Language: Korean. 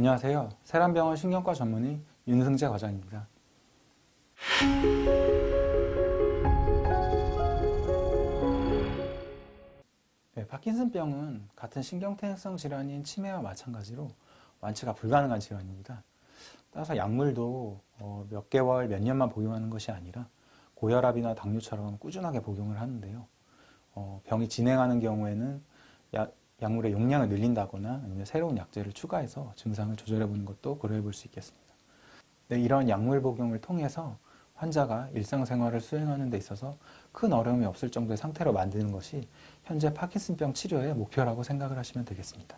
안녕하세요. 세란병원 신경과 전문의 윤승재 과장입니다. 네, 파킨슨병은 같은 신경퇴행성 질환인 치매와 마찬가지로 완치가 불가능한 질환입니다. 따라서 약물도 어, 몇 개월, 몇 년만 복용하는 것이 아니라 고혈압이나 당뇨처럼 꾸준하게 복용을 하는데요. 어, 병이 진행하는 경우에는 약, 약물의 용량을 늘린다거나 아니면 새로운 약제를 추가해서 증상을 조절해 보는 것도 고려해 볼 수 있겠습니다. 네, 이런 약물 복용을 통해서 환자가 일상생활을 수행하는 데 있어서 큰 어려움이 없을 정도의 상태로 만드는 것이 현재 파킨슨병 치료의 목표라고 생각을 하시면 되겠습니다.